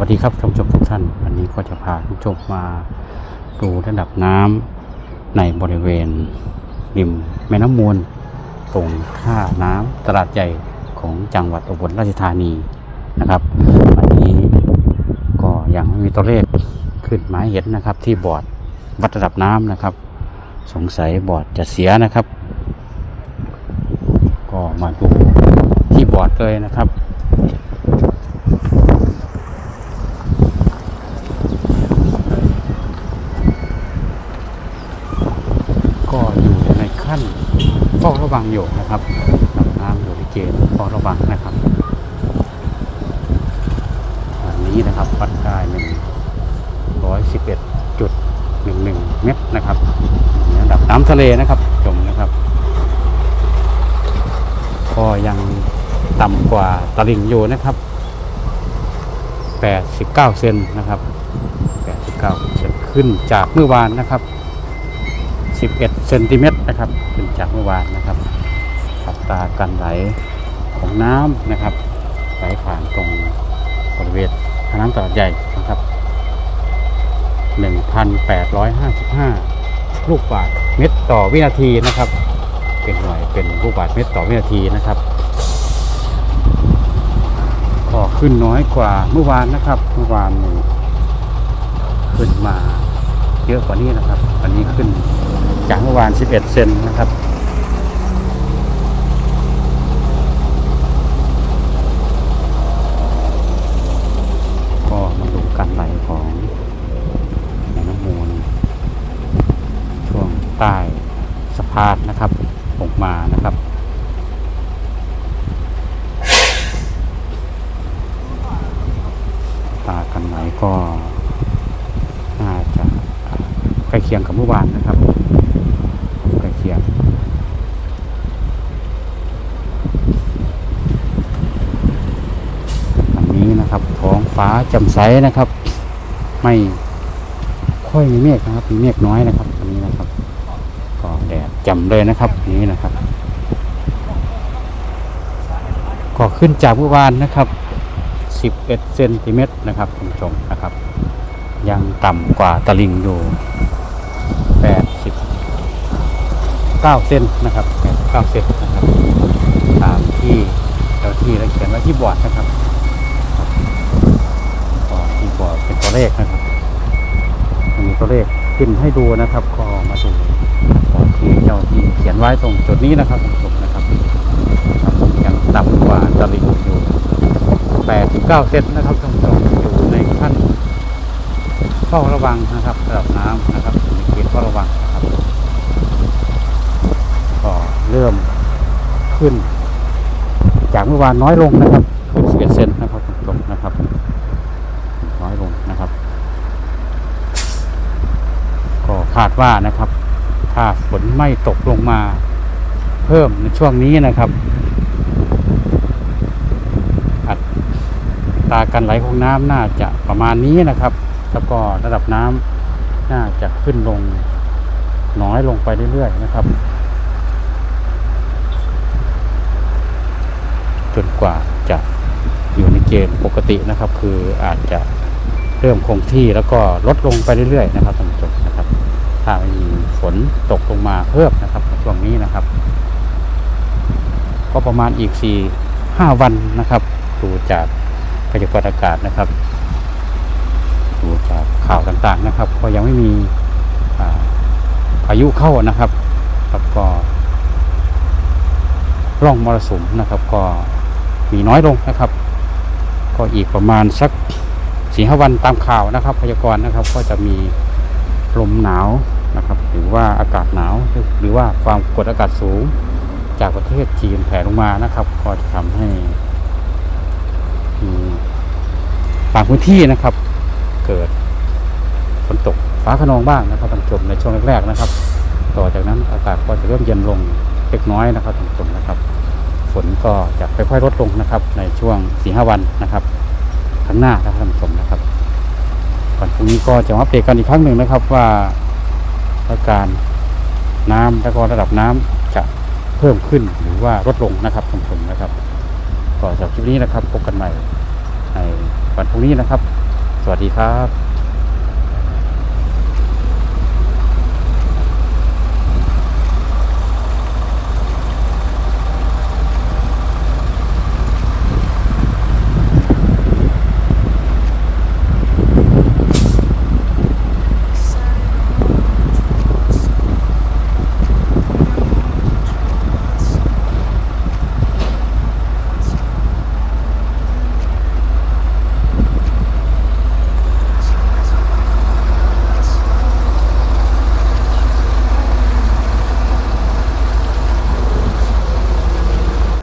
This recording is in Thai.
วัสดีครับท่านผู้ชมทุกท่าน วันนี้ก็จะพาท่านผู้ชมมาดูระดับน้ำในบริเวณริมแม่น้ำมูล ตรงท่าน้ำตลาดใหญ่ของจังหวัดอุบลราชธานีนะครับวันนี้ก็ยังไม่มีตัวเลขขึ้นหมายเห็นนะครับ ที่บอร์ดวัดระดับน้ำนะครับ สงสัยบอร์ดจะเสียนะครับ ก็มาดูที่บอร์ดเลยนะครับ ก็อยู่ในขั้นเฝ้า ระวังอยู่นะครับน้ำอยู่ในเกณฑ์เฝ้าระวังนะครับอันนี้นะครับวัดได้หนึ่งร้อยสิบเอ็ดจุดหนึ่งหนึ่งเมตรนะครับระดับน้ำทะเลนะครับจมนะครับ ก็ยังต่ำกว่าตลิ่งอยู่นะครับ89เซนนะครับ89เซนขึ้นจากเมื่อวานนะครับ 11เซนติเมตรนะครับขึ้นจากเมื่อวานนะครับอับตาการไหลของน้ำนะครับไหลผ่านตรงบริเวณน้ำตลาดใหญ่นะครับ 1,855 ลูกบาศก์เมตรต่อวินาทีนะครับ เป็นหน่วยเป็นลูกบาศก์เมตรต่อวินาทีนะครับก็ขึ้นน้อยกว่าเมื่อวานนะครับ เมื่อวานขึ้นมาเยอะกว่านี้นะครับวันนี้ขึ้น อวาน 11 เซนนะครับ ก็มาดูการไหลของน้ำมูล ช่วงใต้สะพานนะครับออกมานะครับตากันไหลก็น่าจะใกล้เคียงกับเมื่อวานนะครับ ใกล้เคียงอันนี้นะครับท้อง ฟ้าจ่มใสนะครับ ไม่ค่อยมีเมฆนะครับมีเมฆน้อยนะครับอันนี้นะครับก็แดดจ่มเลยนะครับอันนี้นะครับ ก็ขึ้นจากเมื่อวานนะครับ 11เซนติเมตรนะครับคุณผู้ชมนะครับ ยังต่ำกว่าตลิงอยู่89เซนนะครับ9เซนนะครับ ตามที่เจ้าที่ได้เขียนไว้ที่บอร์ดนะครับก็ที่บอร์ด เลขนะครับมีตัวเลขขึ้นให้ดูนะครับ ก็มาดูบอร์ดที่เจ้าที่เขียนไว้ตรงจุดนี้นะครับคุณผู้ชมนะครับยังต่ำกว่าตลิ่งอยู่89เก้าเซนนะครับท่านผู้ชมอยู่ในขั้นเฝ้าระวังนะครับระดับน้ำนะครับในเขตเฝ้าระวังนะครับก็เริ่มขึ้น จากเมื่อวานน้อยลงนะครับขึ้น11เซนนะครับท่านผู้ชมนะครับ น้อยลงนะครับ ก็ คาดว่านะครับ ถ้าฝนไม่ตกลงมาเพิ่มในช่วงนี้นะครับ อัตราการไหลของน้ำน่าจะประมาณนี้นะครับ แล้วก็ระดับน้ำน่าจะขึ้นลงน้อยลงไปเรื่อยๆนะครับ จนกว่าจะอยู่ในเกณฑ์ปกตินะครับ คืออาจจะเริ่มคงที่แล้วก็ลดลงไปเรื่อยๆนะครับท่านผู้ชมนะครับ ถ้ามีฝนตกลงมาเพิ่มนะครับช่วงนี้นะครับ ก็ประมาณอีกสี่ห้าวันนะครับ ดูจากพยากรณ์อากาศนะครับ ดูจากข่าวต่างๆนะครับ ก็ยังไม่มีอาพายุเข้านะครับแล้วก็ร่องมรสุมนะครับ ก็มีน้อยลงนะครับ ก็อีกประมาณสักสี่ห้าวันตามข่าวนะครับ พยากรณ์นะครับ ก็จะมีลมหนาว นะครับ หรือว่าอากาศหนาว หรือว่าความกดอากาศสูงจากประเทศจีนแผ่ลงมานะครับก็จะทำให้บางพื้นที่นะครับ เกิดฝนตกฟ้าขนองบ้างนะครับท่านผู้ชมในช่วงแรกๆนะครับ ต่อจากนั้นอากาศก็จะเริ่มเย็นลงเล็กน้อยนะครับท่านผู้ชมนะครับ ฝนก็จะค่อยๆลดลงนะครับ ในช่วงสี่ห้าวันนะครับข้างหน้านะครับท่านผู้ชมนะครับก่อนพรุ่งนี้ก็จะมาอัปเดตกันอีกครั้งหนึ่งนะครับว่า และการน้ำและก็ระดับน้ำจะเพิ่มขึ้นหรือว่าลดลงนะครับท่านผู้ชมนะครับก็สำหรับคลิปนี้นะครับพบกันใหม่ในวันพรุ่งนี้นะครับ สวัสดีครับ